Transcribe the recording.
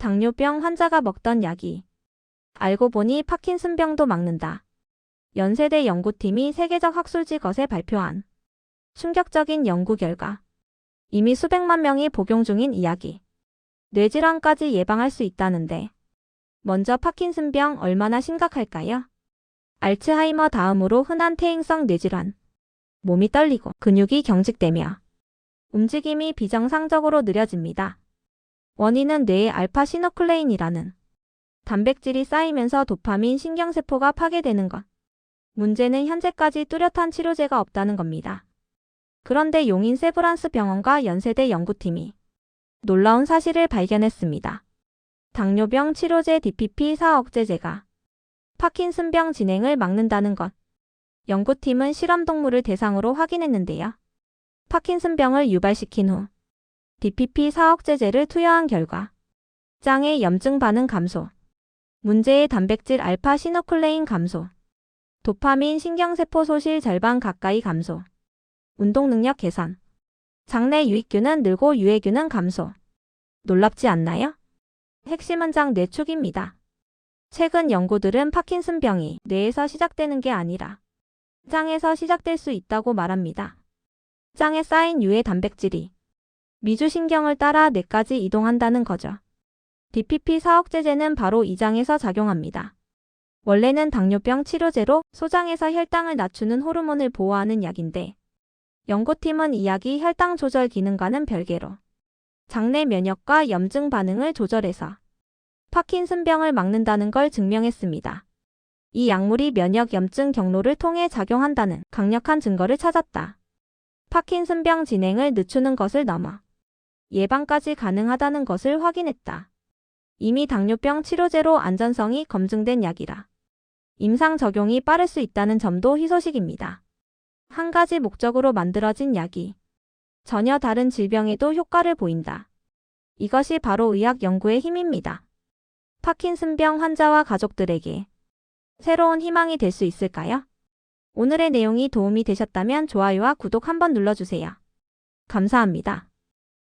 당뇨병 환자가 먹던 약이 알고 보니 파킨슨병도 막는다. 연세대 연구팀이 세계적 학술지 것에 발표한 충격적인 연구 결과 이미 수백만 명이 복용 중인 이야기 뇌질환까지 예방할 수 있다는데 먼저 파킨슨병 얼마나 심각할까요? 알츠하이머 다음으로 흔한 퇴행성 뇌질환 몸이 떨리고 근육이 경직되며 움직임이 비정상적으로 느려집니다. 원인은 뇌의 알파 시노클레인이라는 단백질이 쌓이면서 도파민 신경세포가 파괴되는 것. 문제는 현재까지 뚜렷한 치료제가 없다는 겁니다. 그런데 용인 세브란스 병원과 연세대 연구팀이 놀라운 사실을 발견했습니다. 당뇨병 치료제 DPP-4 억제제가 파킨슨병 진행을 막는다는 것. 연구팀은 실험 동물을 대상으로 확인했는데요. 파킨슨병을 유발시킨 후 DPP-4 억제제를 투여한 결과 짱의 염증 반응 감소, 문제의 단백질 알파 시노클레인 감소, 도파민 신경세포 소실 절반 가까이 감소, 운동 능력 개선, 장내 유익균은 늘고 유해균은 감소. 놀랍지 않나요? 핵심은 장 뇌축입니다. 최근 연구들은 파킨슨병이 뇌에서 시작되는 게 아니라 짱에서 시작될 수 있다고 말합니다. 짱에 쌓인 유해 단백질이 미주신경을 따라 뇌까지 이동한다는 거죠. DPP 사억제제는 바로 이 장에서 작용합니다. 원래는 당뇨병 치료제로 소장에서 혈당을 낮추는 호르몬을 보호하는 약인데 연구팀은 이 약이 혈당 조절 기능과는 별개로 장내 면역과 염증 반응을 조절해서 파킨슨병을 막는다는 걸 증명했습니다. 이 약물이 면역 염증 경로를 통해 작용한다는 강력한 증거를 찾았다. 파킨슨병 진행을 늦추는 것을 넘어 예방까지 가능하다는 것을 확인했다. 이미 당뇨병 치료제로 안전성이 검증된 약이라 임상 적용이 빠를 수 있다는 점도 희소식입니다. 한 가지 목적으로 만들어진 약이 전혀 다른 질병에도 효과를 보인다. 이것이 바로 의학 연구의 힘입니다. 파킨슨병 환자와 가족들에게 새로운 희망이 될 수 있을까요? 오늘의 내용이 도움이 되셨다면 좋아요와 구독 한번 눌러주세요. 감사합니다.